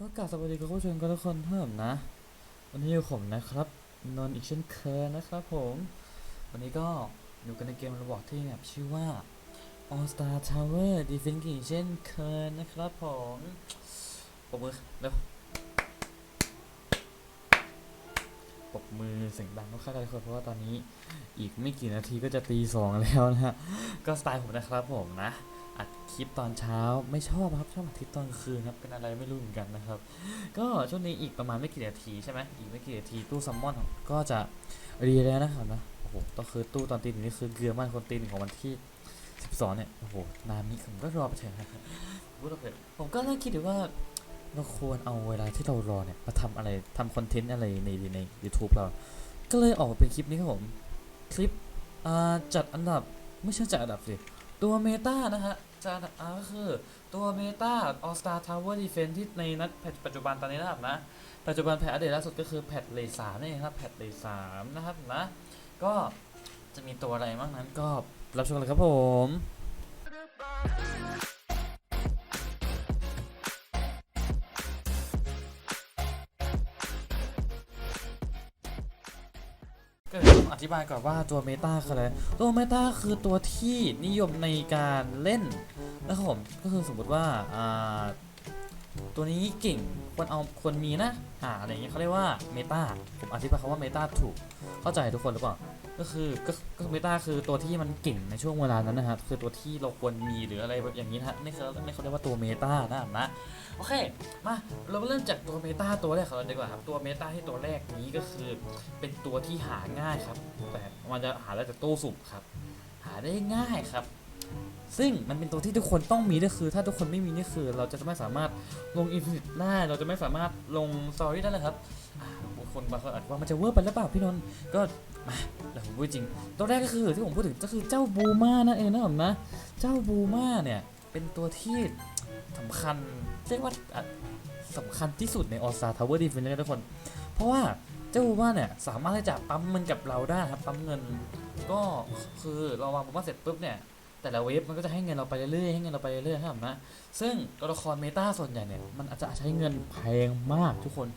ก็กราบสวัสดีคุณผู้ชมกันทุกคนเพิ่มนะ วันนี้อยู่ผมนะครับนอนอีกเช่นเคยนะครับผม วันนี้ก็อยู่กันในเกมระบอกที่แบบชื่อว่า All Star Tower Defense อีกเช่นเคยนะครับผมปรบมือเร็วปรบมือเสียงดังมากๆเลยทุกคนเพราะว่าตอนนี้อีกไม่กี่นาทีก็จะตีสองแล้วนะฮะก็สไตล์ผมนะครับผมนะ อัดคลิปตอนเช้าไม่ชอบครับชอบอัดคลิปตอนคืนครับเป็นอะไรไม่รู้เหมือนกันนะครับ ก็ช่วงนี้อีกประมาณไม่กี่นาทีใช่ไหมอีกไม่กี่นาทีตู้ซัมมอนก็จะรีแล้วนะครับนะโอ้โหต้องคือตู้ตอนตีหนึ่งนี่คือเกลือมากคนตีหนึ่งของวันที่12เนี่ยโอ้โหนานนี้ผมก็รอไปเถอะนะพูดเถอะผมก็นั่งคิดอยู่ว่าเราควรเอาเวลาที่เรารอเนี่ยมาทำอะไรทำคอนเทนต์อะไรในใน YouTube เรา ก็เลยออกเป็นคลิปนี้ครับผม คลิปจัดอันดับไม่ใช่จัดอันดับสิ ตัวเมตานะฮะจะอ่าก็คือตัวเมตาออสตาทาวเวอร์ดีเฟนที่ในนัดแพทปัจจุบันตอนนี้นะครับนะ ปัจจุบันแพทอัปเดตล่าสุดก็คือแพทเลสามนี่นเองครับแพทเลสามนะครับนะ ก็จะมีตัวอะไรบ้างนั้นก็รับชมเลยครับผม ก็เดี๋ยวผมอธิบายก่อนว่าตัวเมตาคืออะไร ตัวเมตาคือตัวที่นิยมในการเล่นนะครับผมก็คือสมมติว่าตัวนี้เก่งควรเอาควรมีนะอ่าอะไรอย่างเงี้ยเขาเรียกว่าเมตาผมอธิบายคำว่าเมตาถูกเข้าใจทุกคนหรือเปล่า ก็คือก็ก็เมตาคือตัวที่มันเก่งในช่วงเวลานั้นนะครับคือตัวที่เราควรมีหรืออะไรแบบอย่างนี้นะฮะนี่คือนี่เขาเรียกว่าตัวเมตานะครับนะโอเคมาเราเริ่มจากตัวเมตาตัวแรกของเราดีกว่าครับตัวเมตาที่ตัวแรกนี้ก็คือ เป็นตัวที่หาง่ายครับ แต่มันจะหาได้จากตู้สุ่มครับ หาได้ง่ายครับ ซึ่งมันเป็นตัวที่ทุกคนต้องมีก็คือ ถ้าทุกคนไม่มีนี่คือ เราจะไม่สามารถลงอินฟินิตได้เราจะไม่สามารถลงสตอรี่ได้เลยครับ คนบางคนอาจว่ามันจะเวอร์ไปหรือเปล่าพี่นนท์ก็มาแต่ผมพูดจริง ตัวแรกก็คือที่ผมพูดถึงก็คือเจ้าบูมานั่นเองนะผมนะ เจ้าบูมาเนี่ยเป็นตัวที่สำคัญเรียกว่าอะสำคัญที่สุดในออสตาทาวเวอร์ดีเฟนเลยทุกคน เพราะว่าเจ้าบูมาเนี่ยสามารถที่จะปั๊มเงินกับเราได้ครับปั๊มเงินก็คือเราวางบูมาเสร็จปุ๊บเนี่ยแต่ละเวฟมันก็จะให้เงินเราไปเรื่อยๆให้เงินเราไปเรื่อยๆครับนะซึ่งตัวละครเมตาส่วนใหญ่เนี่ยมันอาจจะใช้เงินแพงมากทุกคน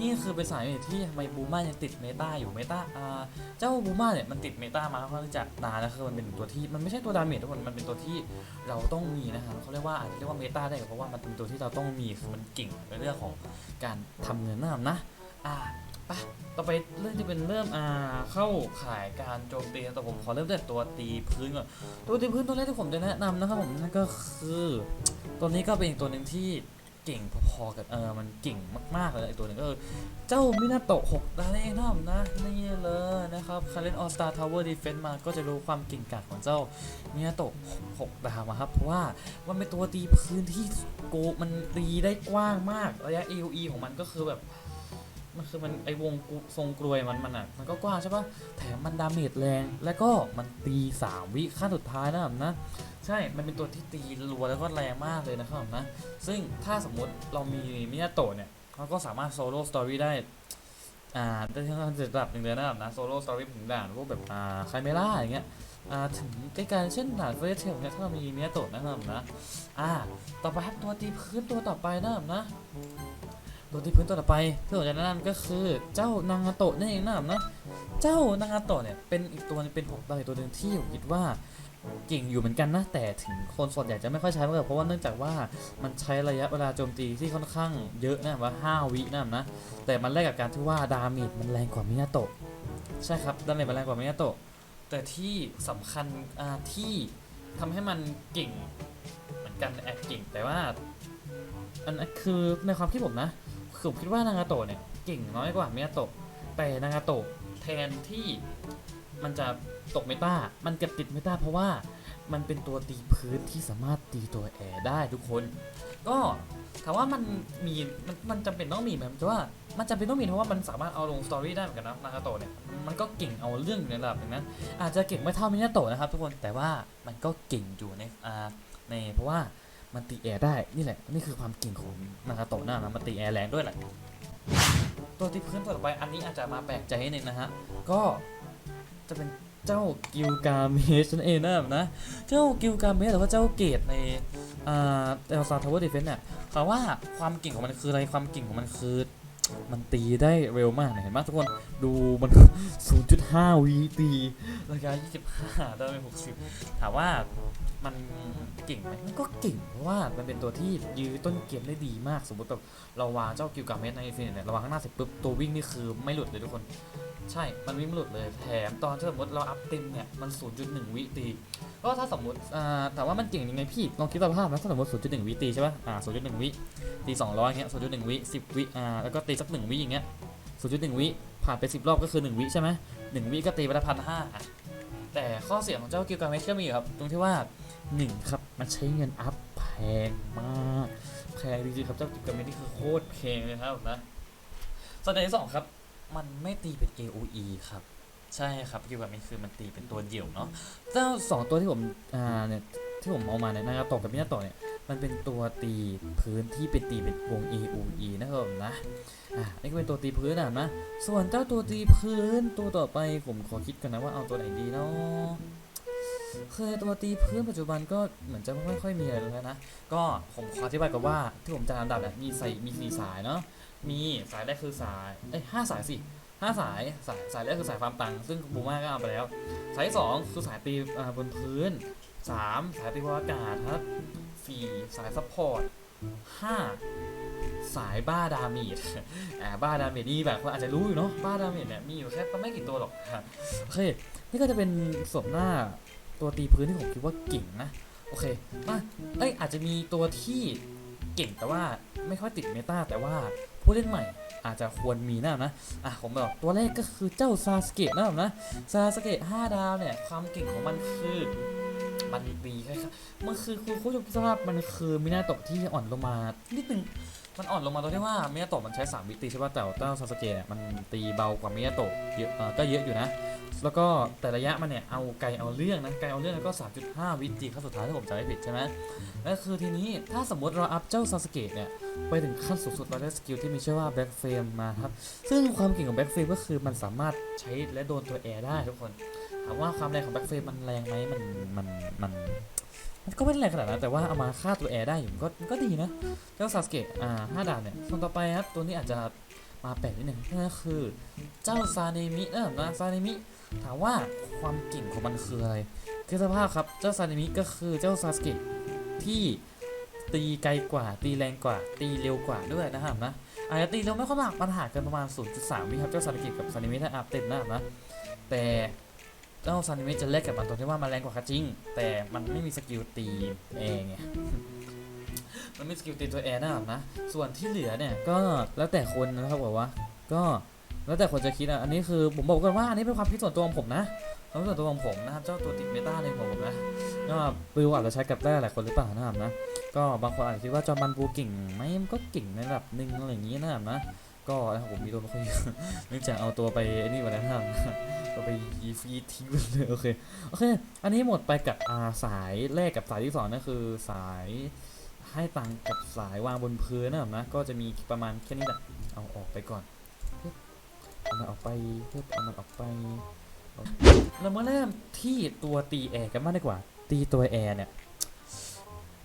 นี่คือเป็นสาเหตุที่ทำไมบูมายังติดเมตาอยู่เมตาอ่าเจ้าบูมาเนี่ยมันติดเมตามาค่อนข้างที่จะนานแล้วคือมันเป็นตัวที่มันไม่ใช่ตัวดาเมจทุกคนมันเป็นตัวที่เราต้องมีนะครับเขาเรียกว่าอาจจะเรียกว่าเมตาได้เพราะว่ามันเป็นตัวที่เราต้องมีคือมันเก่งในเรื่องของการทำเงินนะครับนะอ่าไปต่อไปเรื่องที่เป็นเริ่มอ่าเข้าขายการโจมตีแต่ผมขอเริ่มจากตัวตีพื้นก่อนตัวตีพื้นตัวแรกที่ผมจะแนะนำนะครับผมนั่นก็คือ ตัวนี้ก็เป็นอีกตัวหนึ่งที่ เก่งพอๆกับเออมันเก่งมากๆเลยอีกตัวหนึ่งก็คือเจ้ามินาโตะ6ดาวนั่นเองนะนะนี่เลยนะครับคาร์เรนออสตาทาวเวอร์ดีเฟนต์มาก็จะรู้ความเก่งกาจของเจ้ามินาโตะ6ดาวมาครับเพราะว่ามันเป็นตัวตีพื้นที่โกมันตีได้กว้างมากระยะ AOE ของมันก็คือแบบมันคือมันไอวงทรงกลวยมันมันอะมันก็กว้างใช่ปะแถมมันดาเมจแรง แล้วก็มันตี 3 วิขั้นสุดท้ายนะครับนะ ใช่ มันเป็นตัวที่ตีรัวแล้วก็แรงมากเลยนะครับผมนะ ซึ่งถ้าสมมุติเรามีมินาโตะเนี่ยเราก็สามารถโซโล่สตอรี่ได้ อ่าได้ที่ระดับหนึ่งเลยนะครับนะโซโล่สตอรี่ถึงด่านพวกแบบอ่าไคเมล่าอย่างเงี้ยอ่าถึงใกล้ๆเช่นด่านเฟสเทลเนี่ยถ้าเรามีมินาโตะนะครับนะอ่าต่อไปครับตัวตีพื้นตัวต่อไปนะครับนะตัวที่พื้นตัวต่อไปที่ผมจะแนะนำก็คือเจ้านางาโตะนั่นเองนะครับนะ เจ้านางาโตะเนี่ยเป็นอีกตัวเป็นหกดาวอีกตัวหนึ่งที่ผมคิดว่า เก่งอยู่เหมือนกันนะแต่ถึงคนส่วนใหญ่จะไม่ค่อยใช้มากเพราะว่าเนื่องจากว่ามันใช้ระยะเวลาโจมตีที่ค่อนข้างเยอะนะว่า 5 วินะครับนะ แต่มันแลกกับการที่ว่าดาเมจมันแรงกว่ามินาโตะใช่ครับดาเมจมันแรงกว่ามินาโตะแต่ที่สำคัญที่ทำให้มันเก่งเหมือนกันแอบเก่งแต่ว่าอันนั้นคือในความคิดผมนะคือผมคิดว่านางาโตะเนี่ยเก่งน้อยกว่ามินาโตะแต่นางาโตะแทนที่ มันจะตกเมตามันเก็บติดเมตาเพราะว่ามันเป็นตัวตีพื้นที่สามารถตีตัวแอร์ได้ทุกคน ก็ถามว่ามันมีมันมันจำเป็นต้องมีไหมแต่ว่ามันจำเป็นต้องมีเพราะว่ามันสามารถเอาลงสตอรี่ได้เหมือนกันนะนางาโตะเนี่ยมันก็เก่งเอาเรื่องอยู่ในระดับหนึงนะอาจจะเก่งไม่เท่ามินาโตะนะครับทุกคนแต่ว่ามันก็เก่งอยู่ในอ่าในเพราะว่ามันตีแอร์ได้นี่แหละนี่คือความเก่งของนางาโตะนะนะมันตีแอร์แรงด้วยแหละตัวที่พื้นตัวต่อไปอันนี้อาจจะมาแปลกใจนิดนึงนะฮะก็ จะเป็นเจ้ากิลกาเมชนั่นเองนะครับนะ เจ้ากิลกาเมชหรือว่าเจ้าเกตในเอลซาทาวเวอร์ดิเฟนส์เนี่ยถามว่าความเก่งของมันคืออะไรความเก่งของมันคือ มันตีได้เร็วมากเนี่ยเห็นไหมทุกคน ดูมัน 0.5วิตีระยะ25ได้ไป60 ถามว่ามันเก่งไหมมันก็เก่ง เพราะว่ามันเป็นตัวที่ยื้อต้นเกมได้ดีมาก สมมติแบบเราวางเจ้ากิวกาเมสในอินฟินิตเนี่ยเราวางข้างหน้าเสร็จปุ๊บตัววิ่งนี่คือไม่หลุดเลยทุกคน ใช่ มันวิ่งไม่หลุดเลย แถมตอนที่สมมติเราอัพเต็มเนี่ย มัน 0.1วิตี ก็ถ้าสมมติอ่าถามว่ามันเก่งยังไงพี่ ลองคิดสภาพนะถ้าสมมติ 0.1วิตีใช่ป่ะ อ่า 0.1วิตี200เงี้ย0.1วิ10วิอ่า แล้วก็ตีสัก1วิอย่างเงี้ย0.1วิผ่านไป10รอบก็คือ1วิใช่ไหม1วิก็ตีไปละพันห้าแต่ข้อเสียของเจ้ากิลการเมชก็มีครับ ตรงที่ว่า1ครับมันใช้เงินอัพแพงมาก แพงจริงๆครับเจ้ากิลการเมชนี่คือโคตรแพงเลยครับนะส่วนในที่สองครับ มันไม่ตีเป็น AOE ครับใช่ครับกิวกับมันคือมันตีเป็นตัวเดี่ยวเนาะเจ้าสองตัวที่ผมอ่าเนี่ยที่ผมเอามาเนี่ยนากาโตะกับมินาโตะเนี่ย มันเป็นตัวตีพื้นที่เป็นตีเป็นวง AOE นะครับผมนะอะนี่ก็เป็นตัวตีพื้นอะนะส่วนเจ้าตัวตีพื้นตัวต่อไปผมขอคิดกันนะว่าเอาตัวไหนดีเนาะเคยตัวตีพื้นปัจจุบันก็เหมือนจะไม่ค่อยมีอะไรแล้วนะ ก็ผมขออธิบายก่อนว่าที่ผมจะอันดับเนี่ยมีใส่มีสี่สายเนาะ มีสายแรกคือสายเอ้ยห้าสายสิห้าสายสายสายแรกคือสายฟามตังค์ซึ่งบูมาก็เอาไปแล้ว สายสองคือสายตีอ่าบนพื้นสามสายตีบนอากาศครับ สี่สายซัพพอร์ตห้าสายบ้าดาเมจอ่าบ้าดาเมจนี่แบบคนอาจจะรู้อยู่เนาะบ้าดาเมจเนี่ยมีอยู่แค่ไม่กี่ตัวหรอกโอเคนี่ก็จะเป็นส่วนหน้าตัวตีพื้นที่ผมคิดว่าเก่งนะ โอเคมาเอ้ยอาจจะมีตัวที่เก่งแต่ว่าไม่ค่อยติดเมตาแต่ว่าผู้เล่นใหม่ อาจจะควรมีนะนะอะผมบอกตัวแรกก็คือเจ้าซาสเกะนะครับนะซาสเกะ5ดาวเนี่ยความเก่งของมันคือมันมีครับมันคือคุณผู้ชมคิดสภาพมันคือมินาโตะที่อ่อนลงมานิดนึง มันอ่อนลงมาตรงที่ว่าเมินาโตะมันใช้3วิตีใช่ป่ะแต่เจ้าซาสเกะเนี่ยมันตีเบากว่าเมินาโตะเยอะก็เยอะอยู่นะ แล้วก็แต่ระยะมันเนี่ยเอาไกลเอาเรื่องนะไกลเอาเรื่องแล้วก็ 3.5 วิตีครั้งสุดท้ายถ้าผมจำไม่ผิดใช่ไหมแล้วคือทีนี้ถ้าสมมติเราอัพเจ้าซาสเกะเนี่ยไปถึงขั้นสูงสุดเราได้สกิลที่มีชื่อว่าแบ็กเฟรมมาครับซึ่งความเก่งของแบ็กเฟรมก็คือมันสามารถใช้และโดนตัวแอร์ได้ทุกคนถามว่าความแรงของแบ็กเฟรมมันแรงไหมมันมันมันมัน ก็ไม่ได้แรงขนาดนั้นแต่ว่าเอามาฆ่าตัวแอร์ได้อยู่มันก็มันก็ดีนะเจ้าซาสเกะอ่าห้าดาวเนี่ยส่วนต่อไปครับตัวนี้อาจจะมาแปลกนิดหนึ่งนั่นก็คือเจ้าซาเนมินะครับนะซาเนมิถามว่าความเก่งของมันคืออะไรคือสภาพครับเจ้าซาเนมิก็คือเจ้าซาสเกะที่ตีไกลกว่า ตีแรงกว่า ตีเร็วกว่าด้วยนะครับนะอาจจะตีเร็วไม่ค่อยมากปัญหากันประมาณ 0.3วิครับเจ้าซานิกิกับซาเนมะถ้าอัพเต็มนะครับนะแต่ เจ้าซานิเมะจะแลกกับมันตรงที่ว่ามันแรงกว่าก็จริงแต่มันไม่มีสกิลตีแอร์ไงมันไม่มีสกิลตีตัวแอร์นะครับนะ ส่วนที่เหลือเนี่ยก็แล้วแต่คนนะครับบอกว่า ก็แล้วแต่คนจะคิดอะ อันนี้คือผมบอกกันว่าอันนี้เป็นความคิดส่วนตัวของผมนะความคิดส่วนตัวของผมนะครับ เจ้าตัวติดเมตาในผมนะก็ไม่รู้อาจจะใช้กับได้หลายคนหรือเปล่านะครับนะ ก็บางคนอาจจะคิดว่าจอมันบูเก่งไหมมันก็เก่งในระดับหนึ่งอะไรอย่างนี้นะครับนะ ก็นะครับผมมีตัวไม่ค่อยเยอะเนื่องจากเอาตัวไปนี่มาแล้วนะก็ไปยีฟีทิ้งไปเลยโอเคโอเค อันนี้หมดไปกับอาสายแรกกับสายที่สองนั่นคือสายให้ตังกับสายวางบนพื้นนะครับนะก็จะมีประมาณแค่นี้แหละเอาออกไปก่อนเอามันออกไปเอามันออกไปเรามาเริ่มที่ตัวตีแอร์กันบ้างดีกว่า ตีตัวแอร์เนี่ย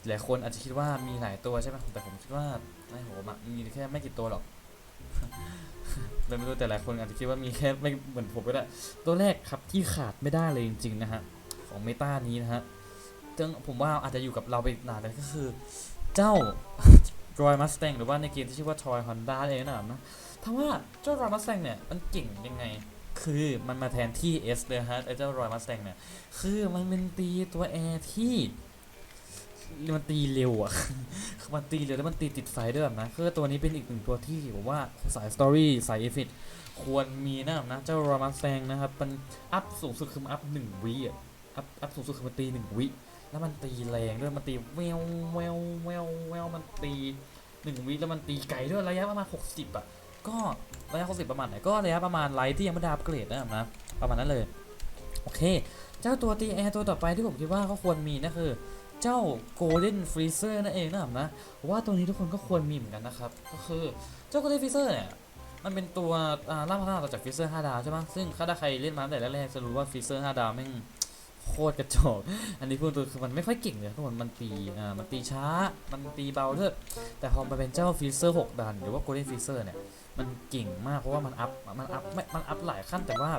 หลายคนอาจจะคิดว่ามีหลายตัวใช่ไหมแต่ผมคิดว่าในผมอะมีแค่ไม่กี่ตัวหรอก เลยไม่รู้แต่หลายคนอาจจะคิดว่ามีแค่ไม่เหมือนผมก็ได้ ตัวแรกครับที่ขาดไม่ได้เลยจริงๆนะฮะของเมตานี้นะฮะซึ่งผมว่าอาจจะอยู่กับเราไปนานเลยก็คือ เจ้ารอยมัสแตงหรือว่าในเกมที่ชื่อว่าทอยฮอนด้าเองนะครับนะถามว่าเจ้ารอยมัสแตงเนี่ยมันเก่งยังไงคือมันมาแทนที่ S เลยฮะไอ้เจ้ารอยมัสแตงเนี่ย คือมันเป็นตีตัวแอที่ มันตีเร็วอะมันตีเร็วแล้วมันตีติดไฟด้วยแบบนะคือตัวนี้เป็นอีกหนึ่งตัวที่ผมว่าสายสตอรี่สายเอฟิตควรมีนะครับนะเจ้ารามาแซงนะครับมันอัพสูงสุดคืออัพหนึ่งวิอะอัพอัพสูงสุดคือมันตีหนึ่งวิแล้วมันตีแรงด้วยมันตีแววแววแววแววมันตีหนึ่งวิแล้วมันตีไกลด้วยระยะประมาณหกสิบอะก็ระยะหกสิบประมาณไหนก็ระยะประมาณไลท์ที่ยังไม่ได้อัปเกรดนะครับนะประมาณนั้นเลยโอเค เจ้าตัวตีแอร์ตัวต่อไปที่ผมคิดว่าเขาควรมีนั่นคือ เจ้า Golden Freezer นั่นเองนะครับนะว่าตัวนี้ทุกคนก็ควรมีเหมือนกันนะครับ ก็คือเจ้า Golden Freezer เนี่ยมันเป็นตัวอ่าล่าพัฒนาต่อจาก Freezer 5ดาวใช่ไหมซึ่งถ้าใครเล่นมาแต่แรกๆจะรู้ว่า Freezer 5ดาวแม่งโคตรกระจอกอันนี้พูดตรงคือมันไม่ค่อยเก่งเลยทุกคนมันตีอ่ามันตีช้า มันตีเบาเถอะแต่พอมาเป็นเจ้าฟีเซอร์6ดันหรือว่าโกลเด้นฟีเซอร์เนี่ยมันเก่งมากเพราะว่ามันอัพมันอัพไม่มันอัพหลายขั้นแต่ว่า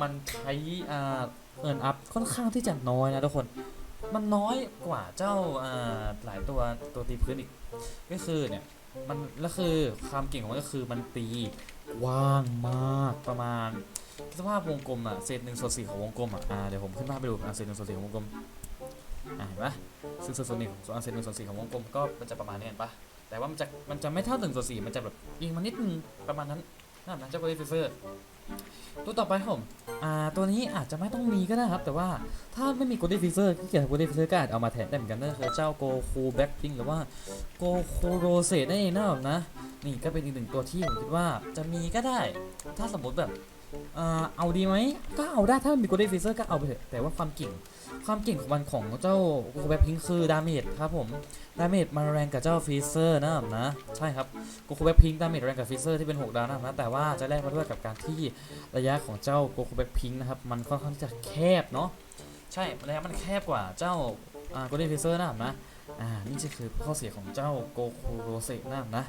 มันใช้อ่าเงินอัพค่อนข้างที่จะน้อยนะทุกคน มันน้อยกว่าเจ้าอ่าหลายตัวตัวตีพื้นอีก ก็คือเนี่ยมันแล้วคือความเก่งของมันก็คือมันตีกว้างมากประมาณสภาพวงกลมอะเศษหนึ่งส่วนสี่ของวงกลมอะเดี๋ยวผมขึ้นภาพไปดูอะเศษหนึ่งส่วนสี่ของวงกลมอ่าเห็นปะซึ่งส่วนหนึ่งส่วนเศษหนึ่งส่วนสี่ของวงกลมก็มันจะประมาณนี้เห็นปะแต่ว่ามันจะมันจะไม่เท่าหนึ่งส่วนสี่มันจะแบบยิงมานิดนึงประมาณนั้นนั่นนะเจ้าโกลเด้นฟิเซอร์ ตัวต่อไปครับผมอ่าตัวนี้อาจจะไม่ต้องมีก็ได้ครับ แต่ว่าถ้าไม่มีโกลเด้นฟิเซอร์ที่เกี่ยวกับโกลเด้นฟิเซอร์ก็อาจเอามาแทนได้เหมือนกันนั่นคือเจ้าโกคูแบ็คพิงหรือว่าโกคูโรเซนั่นเองนะครับนะนี่ก็เป็นอีกหนึ่งตัวที่ผมคิดว่าจะมีก็ได้ ถ้าสมมติแบบ เอ่อเอาดีไหมก็เอาได้ถ้ามันมีโกลเด้นฟิเซอร์ก็เอาไปเถอะแต่ว่าความเก่งความเก่งของมันของเจ้าโกโคแบ็คพิงคือดาเมจครับผมดาเมจมันแรงกับเจ้าฟิเซอร์นะครับนะใช่ครับโกโคแบ็คพิงดาเมจแรงกับฟิเซอร์ที่เป็น 6 ดาวนะครับนะแต่ว่าจะแลกมาด้วยกับการที่ระยะของเจ้าโกโคแบ็คพิงนะครับมันค่อนข้างจะแคบเนาะใช่ระยะมันแคบกว่าเจ้าโกลเด้นฟิเซอร์นะครับนะอ่านี่จะคือข้อเสียของเจ้าโกคูโรเซนะครับนะ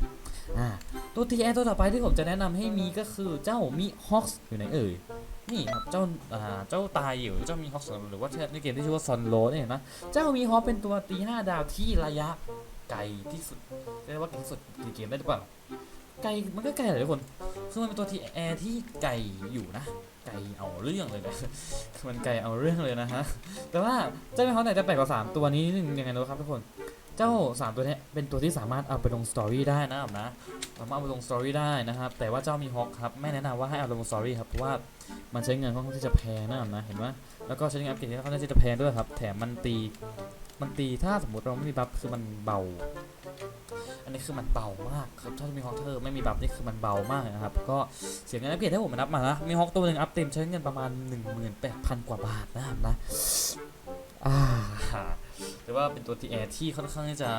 อ่าตัวทีแอตัวต่อไปที่ผมจะแนะนำให้มีก็คือเจ้ามิฮอกส์อยู่ไหนเอ่ยนี่ครับเจ้าอ่าเจ้าตายอยู่เจ้ามีฮอกส์หรือว่าในเกมที่ชื่อว่าซอนโรนี่เห็นไหมเจ้ามีฮอกเป็นตัวตีห้าดาวที่ระยะไกลที่สุดเรียกว่าไกลที่สุดในเกมได้หรือเปล่าไกลมันก็ไกลหลายคนคือมันเป็นตัวทีแอที่ไกลอยู่นะไกลเอาเรื่องเลยนะมันไกลเอาเรื่องเลยนะฮะแต่ว่าเจ้าแม่ฮอกเนี่ยจะแปลกกว่า3ตัวนี้นึงยังไงนะครับทุกคน เจ้า 3 ตัวนี้เป็นตัวที่สามารถเอาไปลงสตอรี่ได้นะครับนะสามารถเอาไปลงสตอรี่ได้นะครับ แต่ว่าเจ้ามีฮอกครับไม่แนะนำว่าให้เอาลงสตอรี่ครับเพราะว่ามันใช้เงินค่อนข้างที่จะแพงนะครับนะเห็นไหมแล้วก็ใช้เงินอัพเกรดที่ค่อนข้างที่จะแพงด้วยครับ แถมมันตีมันตีถ้าสมมติเราไม่มีบัฟคือมันเบา อันนี้คือมันเบามากครับถ้ามีฮอกเทอไม่มีบัฟนี่คือมันเบามากนะครับก็เสียเงินอัพเกรดที่ผมมานับมานะมีฮอกตัวหนึ่งอัพเต็มใช้เงินประมาณ 18,000 กว่าบาทนะครับนะอ่า รือว่าเป็นตัวทีแอที่ค่อนข้างที่จะ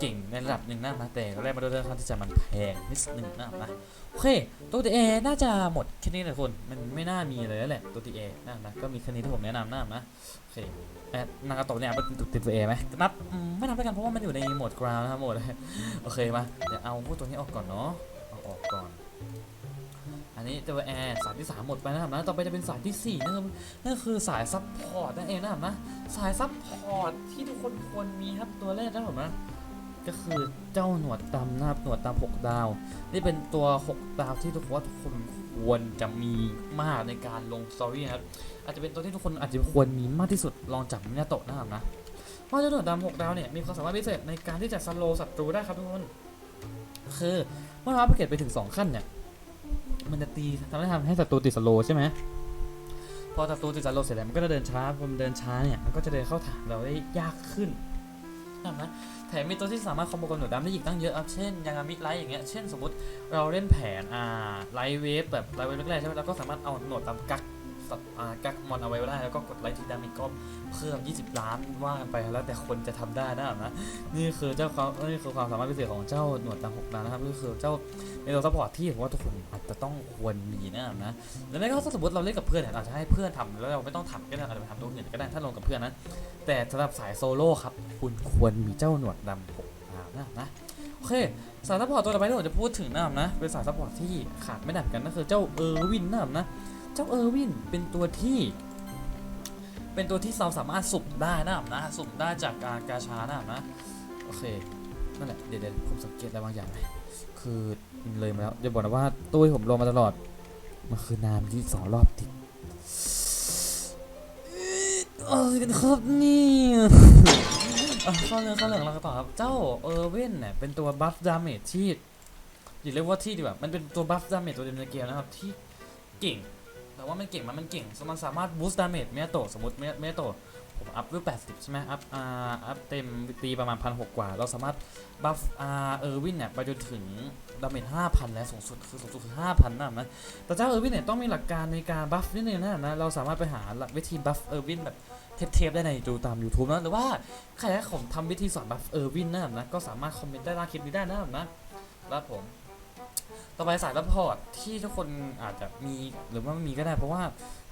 เก่งในระดับหนึ่งนะนะแต่แรกมาด้วยค่อนข้างที่จะมันแพงนิดนึงนะนะโอเคตัวทีแอน่าจะหมดแค่นี้แหละคนมันไม่น่ามีเลยแล้วแหละตัวทีแอนะนะก็มีแค่นี้ที่ผมแนะนำนะนะโอเคแอดนางาโตะเนี่ยเป็นตัวทีแอไหมนับไม่นับด้วยกันเพราะว่ามันอยู่ในโหมดกราวนะครับโหมดโอเคมาเดี๋ยวเอาพวกตัวนี้ออกก่อนเนาะเอาออกก่อน อันนี้ตัวแอร์สายที่ 3 หมดไปนะครับนะต่อไปจะเป็นสายที่ 4นะครับนั่นคือสายซับพอร์ตนั่นเองนะครับนะสายซับพอร์ตที่ทุกคนควรมีครับตัวแรกนะครับผมนะก็คือเจ้าหนวดดำนะครับหนวดดำ6ดาว นี่เป็นตัว 6 ดาวที่ทุกคนทุกคนควรจะมีมากในการลงสตอรี่นะครับอาจจะเป็นตัวที่ทุกคนอาจจะควรมีมากที่สุดลองจับมินาโตะนะครับนะเพราะเจ้าหนวดดำ6ดาวเนี่ยมีความสามารถพิเศษในการที่จะสโลว์ศัตรูได้ครับทุกคนคือเมื่อเราอัปเกรดไปถึง 2 ขั้นเนี่ย มันจะตีทำให้ทำให้ศัตรูติดสโลใช่ไหมพอศัตรูติดสโลเสร็จแล้วมันก็จะเดินช้าพอมันเดินช้าเนี่ยมันก็จะเดินเข้าฐานเราได้ยากขึ้นนะแถมมีตัวที่สามารถคอมโบกับหนวดดำได้อีกตั้งเยอะครับเช่นยางามิไลท์อย่างเงี้ยเช่นสมมติเราเล่นแผนอ่าไลท์เวฟแบบไลท์เวฟแรกๆใช่ไหมเราก็สามารถเอาหนวดดำกัก กักมอนเอาไว้ได้แล้วก็กดไลท์ทีดามิก็เพิ่ม 20 ล้านว่ากันไปแล้วแต่คนจะทำได้นะครับนะนี่คือเจ้าความนี่คือความสามารถพิเศษของเจ้าหนวดดำหกดาวนะครับนี่คือเจ้าในตัวซัพพอร์ตที่ผมว่าทุกคนอาจจะต้องควรมีนะครับนะแล้วไม่ก็ถ้าสมมติเราเล่นกับเพื่อนเนี่ยอาจจะให้เพื่อนทำแล้วเราไม่ต้องทำก็ได้อาจจะไปทำตัวอื่นก็ได้ถ้าลงกับเพื่อนนะแต่สำหรับสายโซโล่ครับคุณควรมีเจ้าหนวดดำหกดาวนะครับนะโอเคสายซัพพอร์ตตัวต่อไปที่ผมจะพูดถึงนะครับนะเป็นสายซัพพอร์ตที่ขาดไม่ได้กันนั่นคือเจ้าเออร์วินนะครับนะ จ้าเออร์วินเป็นตัวที่ เป็นตัวที่เราสามารถสุ่มได้นะครับนะสุ่มได้จากการกาชานะครับนะโอเคนั่นแหละเดี๋ยวเดผมสังเกตอะไรบางอย่างไหมคือเลยมาแล้วจะบอกนะว่าตัวที่ผมลงมาตลอดมันคือน้ำที่สองรอบติดเออกันครับนี่อะเข้าเรื่องเข้าเรื่องเราต่อครับ เจ้าเออร์เว่นเนี่ยเป็นตัวบัฟดาเมจที่อย่าเรียกว่าที่ดีกว่ามันเป็นตัวบัฟดาเมจตัวเดียวในเกมนะครับที่เก่ง แต่ว่ามันเก่งมันมันเก่งมันสามารถบูสต์ดาเมจเมโตสมมติเมโตผมอัพด้วย80 ใช่ไหมอัพอ่าอัพเต็มตีประมาณพันหกกว่า เราสามารถบัฟอ่าเออร์วินเนี่ยไปจนถึงดาเมจ5,000 แล้วสูงสุดคือสูงสุดคือ5,000นะนะแต่เจ้าเออร์วินเนี่ยต้องมีหลักการในการบัฟนิดนึงนะนะ เราสามารถไปหาหลักวิธีบัฟเออร์วินแบบเทปๆได้ในดูตาม YouTube นะหรือว่าใครอยากให้ผมทำวิธีสอนบัฟเออร์วินนะนะก็สามารถคอมเมนต์ได้ล่างคลิปนี้ได้นะนะ ครับผม ต่อไปสายซัพพอร์ตที่ทุกคนอาจจะมีหรือว่าไม่มีก็ได้เพราะว่า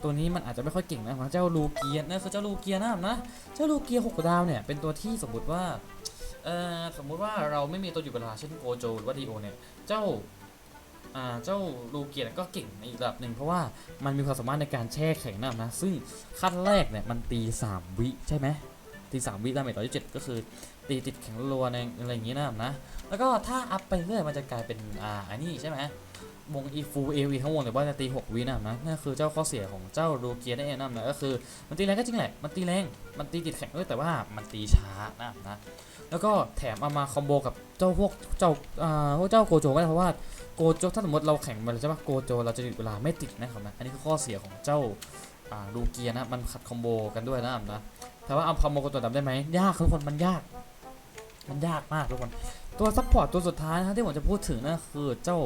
ตัวนี้มันอาจจะไม่ค่อยเก่งนะครับเจ้าลูเกียนั่นคือเจ้าลูเกียนะครับนะ เจ้าลูเกียหกดาวเนี่ยเป็นตัวที่สมมติว่าเอ่อสมมุติว่าเราไม่มีตัวอยู่เวลาเช่นโกโจหรือว่าดีโอเนี่ยเจ้าอ่าเจ้าลูเกียก็เก่งในอีกระดับหนึ่งเพราะว่ามันมีความสามารถในการแช่แข็งนะครับนะ ซึ่งขั้นแรกเนี่ยมันตีสามวิใช่ไหมตีสามวิดาเมจต่อที่เจ็ดก็คือตีติดแข็งรัวในอะไรอย่างงี้นะครับนะ แล้วก็ถ้าอัพไปเรื่อยมันจะกลายเป็นอ่าอันนี้ใช่ไหมวงอีฟูเอวีทั้งวงหรือว่าจะตี6วินะครับนะนั่นคือเจ้าข้อเสียของเจ้ารูเกียนั่นเองนะครันะก็คือมันตีแรงก็จริงแหละ มันตีแรง มันตีติดแข็งด้วยแต่ว่ามันตีช้านะครับนะแล้วก็แถมเอามาคอมโบกับเจ้าพวกเจ้าอ่าพวกเจ้าโกโจก็ได้เพราะว่าโกโจถ้าสมมติเราแข่งมันใช่ปะโกโจเราจะหยุดเวลาไม่ติดนะครับนะอันนี้คือข้อเสียของเจ้าอ่ารูเกียนะมันขัดคอมโบกันด้วยนะครับนะแต่ว่าเอาคอมโบกับตัวดำได้ไหมยากทุกคนมันยาก มันยากมากทุกคน ตัวซัพพอร์ตตัวสุดท้ายนะครับที่ผมจะพูดถึงนั่นคือเจ้า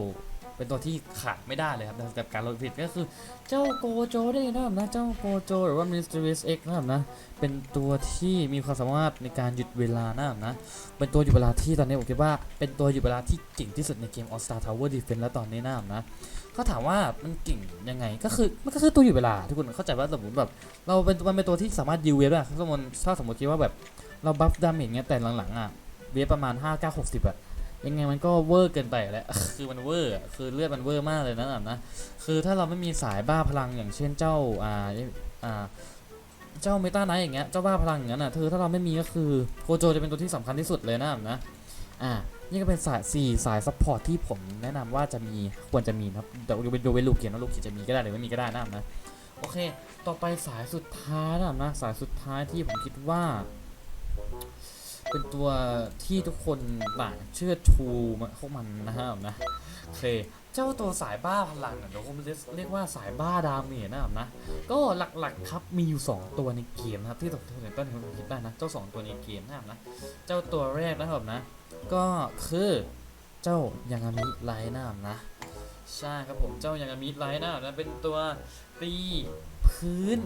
เป็นตัวที่ขาดไม่ได้เลยครับในกับการโหลดผิดก็คือเจ้าโกโจได้นะครับนะเจ้าโกโจหรือว่า Mysterious X นะครับนะเป็นตัวที่มีความสามารถในการหยุดเวลานะครับนะเป็นตัวหยุดเวลาที่ตอนนี้ผมคิดว่าเป็นตัวหยุดเวลาที่เก่งที่สุดในเกม All Star Tower Defense แล้วตอนนี้นะครับนะเขาถามว่ามันเก่งยังไงก็คือมันก็คือตัวหยุดเวลาทุกคนเข้าใจว่าสมมติแบบเราเป็นมันเป็นตัวที่สามารถยิวเวฟได้สมมติถ้าสมมติคิดว่าแบบเราบัฟดาเมจเงี้ยแต่หลังๆอะ เวฟประมาณ5 9 60อะยังไงมันก็เวอร์เกินไปแหล้วคือมันเวอร์คือเลือดมันเวอร์มากเลยนะแบบนะคือถ้าเราไม่มีสายบ้าพลังอย่างเช่นเจ้าอ่าอ่าเจ้าเมตาไนท์อย่างเงี้ยเจ้าบ้าพลังอย่างนั้นอะเธอถ้าเราไม่มีก็คือโกโจจะเป็นตัวที่สำคัญที่สุดเลยนะแบบนะอ่านี่ก็เป็นสายสี่สายซัพพอร์ตที่ผมแนะนำว่าจะมีควรจะมีนะครับแต่ดูเป็นดูเป็นลูกเกียร์นะลูกเกียร์จะมีก็ได้หรือไม่มีก็ได้นะแบบนะโอเค ต่อไปสายสุดท้ายนะครับนะสายสุดท้ายที่ผมคิดว่า เป็นตัวที่ทุกคนต่างเชื่อชูมันพวกมันนะครับนะโอเคเจ้าตัวสายบ้าพลังเดี๋ยวผมเรียกว่าสายบ้าดาเมจนะครับนะ ก็หลักๆครับมีอยู่ 2 ตัวในเกมนะครับที่ตัวเห็นต้นผมคิดได้นะ เจ้า 2 ตัวในเกมนะครับนะ เจ้าตัวแรกนะครับนะ ก็คือเจ้ายางามิไลท์นะครับนะ ใช่ครับผมเจ้ายางามิไลท์นะครับนะเป็นตัวตีพื้น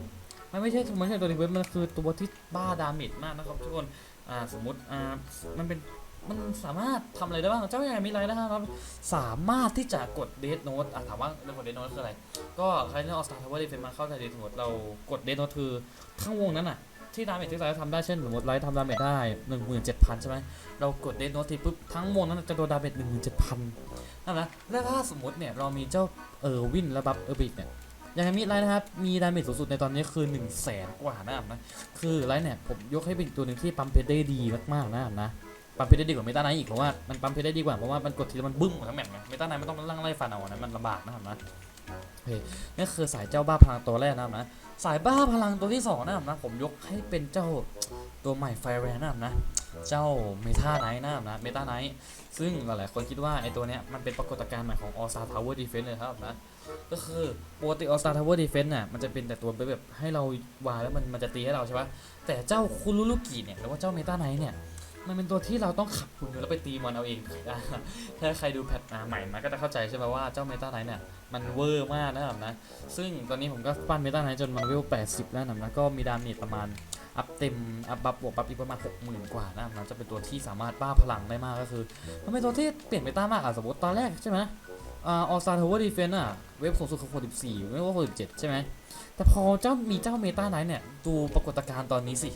มันไม่ใช่มันไม่ใช่ตัวตีพื้นมันคือตัวที่บ้าดาเมจมากนะครับทุกคนอ่าสมมติอ่ามันเป็นมันสามารถทำอะไรได้บ้าง เจ้าอย่มีอะไรนะครับ สามารถที่จะกดเดทโน e อะถามว่าเรื่องกดเดทโน e คืออะไร ก็ใครที่ออสตาร์ทาวเวอร์ดีเฟนมาเข้าใจเดสมมติเรากดเดทโน e คือทั้งวงนั้นอะ ที่ดาเมจที่ไลท์ทำได้ เช่นสมมติไลท์ทำดาเมจได้ 17,000 ใช่ไหม เรากดเดทโน e ทีปุ๊บ ทั้งวงนั้นจะโดนดาเมจ17,000นั่นนะแล้วถ้าสมมติเนี่ยเรามีเจ้าเออร์วินและบัฟเออร์บิกเนี่ย อย่างมีไลท์นะครับ มีดาเมจสูงสุดในตอนนี้คือ1 0 0 0 0แสนกว่านะครับนะ คือไลท์เนี่ยผมยกให้เป็นตัวหนึ่งที่ปั๊มเพชรได้ดีมากๆนะครับนะ ปั๊มเพชรได้ดีกว่าเมตาไนท์อีกเพราะว่ามันปั๊มเพชรได้ดีกว่าเพราะว่ามันกดทีละมันบึ้มหมดทั้งแมปไงเมตาไนท์ไม่ต้องมาลั่งไล่ฟันเอานนั้นมันลำบากนะครับนะโอเคนี่คือสายเจ้าบ้าพลังตัวแรกนะครับนะ สายบ้าพลังตัวที่สองนะครับนะ ผมยกให้เป็นเจ้าตัวใหม่ไฟแรงนะครับนะ เจ้าเมตาไนท์นะครับนะเมตาไนท์ซึ่งหลายๆคนคิดว่าไอตัวเนี้ยมันเป็นปรากฏการณ์ใหม่ของ All Star Tower Defense เลยครับนะ ก็คือปกติ All Star Tower Defense น่ะมันจะเป็นแต่ตัวแบบให้เราวางแล้วมันมันจะตีให้เราใช่ปะแต่เจ้าคุรุลุกิเนี่ยหรือว่าเจ้าเมตาไนท์เนี่ยมันเป็นตัวที่เราต้องขับคุณแล้วไปตีมันเอาเอง ถ้าใครดูแพทใหม่มาก็จะเข้าใจใช่ไหมว่าเจ้าเมตาไนท์เนี่ยมันเวอร์มากนะครับนะ ซึ่งตอนนี้ผมก็ปั้นเมตาไนท์จนมันเวล 80 แล้วนะนะก็มีดาเมจประมาณ อัพเต็ม อัพบัฟบวกบัฟอีกประมาณ 60,000 กว่านะนะจะเป็นตัวที่สามารถบ้าพลังได้มากก็คือ มันเป็นตัวที่เปลี่ยนเมตามากอะสมมติตอนแรกใช่ไหม อ่าออสตาร์ทาวเวอร์ดีเฟนต์อะ เว็บสูงสุดคือ64ไม่ว่า67 ใช่ไหม แต่พอเจ้ามีเจ้าเมตาไนท์เนี่ย ดูปรากฏการณ์ตอนนี้สิ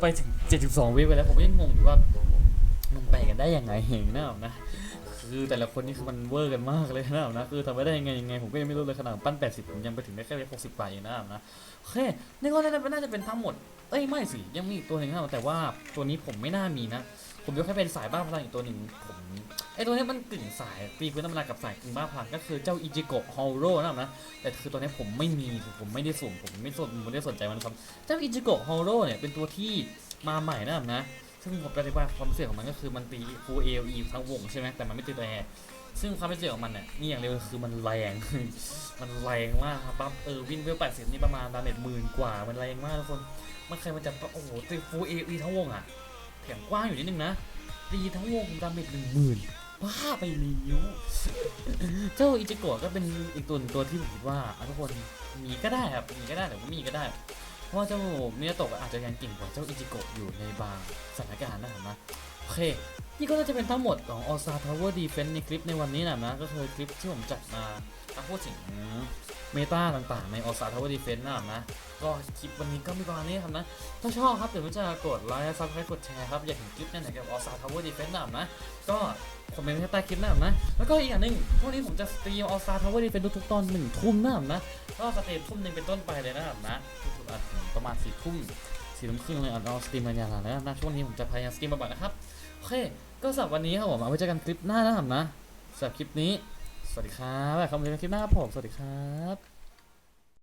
ไปถึง 72 เว็บไปแล้ว ผมยังงงอยู่ว่า มันไปกันได้ยังไงเห็นนะครับนะ คือแต่ละคนนี่คือมันเวอร์กันมากเลยนะนะ คือทำไม่ได้ยังไงยังไง ผมก็ยังไม่รู้เลยขนาดปั้น 80 ผมยังไปถึงได้แค่เว็บ60กว่าเองนะนะโอเคนี่ก็น่าจะน่าจะเป็นทั้งหมด เอ้ยไม่สิ ยังมีอีกตัวหนึ่งนะแต่ว่าตัวนี้ผมไม่น่ามีนะ ผมยกให้เป็นสายบ้าพลังอีกตัวหนึ่งผม ไอตัวนี้มันกึ่งสายตีพื้นธรรมดากับสายกึ่งบ้าพลังก็คือเจ้าอิจิโกะฮอลโร่นะครับนะแต่คือตัวนี้ผมไม่มีผมไม่ได้ส่งผมไม่สนผมไม่ได้สนใจมันครับเจ้าอิจิโกะฮอลโร่เนี่ยเป็นตัวที่มาใหม่นะครับนะซึ่งผมอธิบายความพิเศษของมันก็คือมันตีฟูเอลีทั้งวงใช่ไหมแต่มันไม่ตีตัวแอร์ซึ่งความพิเศษของมันเนี่ยนี่อย่างเดียวคือมันแรง มันแรงมากครับปั๊บเออวินเวลแปดสิบนี่ประมาณดาเมจหมื่นกว่า มันแรงมากทุกคน มันใครมันจะโอ้โหตีฟูเอลีทั้งวงอะแถมกว้างอยู่นิดนึงนะตีทั้งวงดาเมจหนึ่งหมื่น บ้าไปลิ้วเจ้าอิจิโกะก็เป็นอีกตัวหนึ่งตัวที่ผมคิดว่าอะทุกคนมีก็ได้ครับมีก็ได้แต่ว่ามีก็ได้ เพราะว่าเจ้าเมียโตะอาจจะยังเก่งกว่าเจ้าอิจิโกะอยู่ในบางสถานการณ์นะครับนะโอเค นี่ก็จะเป็นทั้งหมดของ All Star Tower Defense ในคลิปในวันนี้นะนะ ก็คือคลิปที่ผมจัดมาถ้าพูดถึงเมตาต่างๆ ใน All Star Tower Defense นะนะ ก็คลิปวันนี้ก็มีประมาณนี้ครับนะ ถ้าชอบครับเดี๋ยวมันจะกดไลค์ซับสไครต์กดแชร์ครับ อยากเห็นคลิปไหนเกี่ยวกับ All Star Tower Defense นะนะ ก็คอมเมนต์ไว้ใต้คลิปนะนะ แล้วก็อีกอย่างหนึ่งพรุ่งนี้ผมจะสตรีม All Star Tower Defense ทุกๆตอนหนึ่งทุ่มนะนะ ก็สตรีมทุ่มหนึ่งเป็นต้นไปเลยนะครับนะทุกๆอาทิตย์ประมาณสี่ทุ่มสี่ทุ่มครึ่งเลยอะเราสตรีมกันยาวแล้วนะช่วงนี้ผมจะพยายามสตรีมบ่อยนะครับโอเค ก็สำหรับวันนี้ครับผมเอาไว้เจอกันคลิปหน้านะครับนะสำหรับคลิปนี้ สวัสดีครับไว้คำเจอกันคลิปหน้าครับผม สวัสดีครับ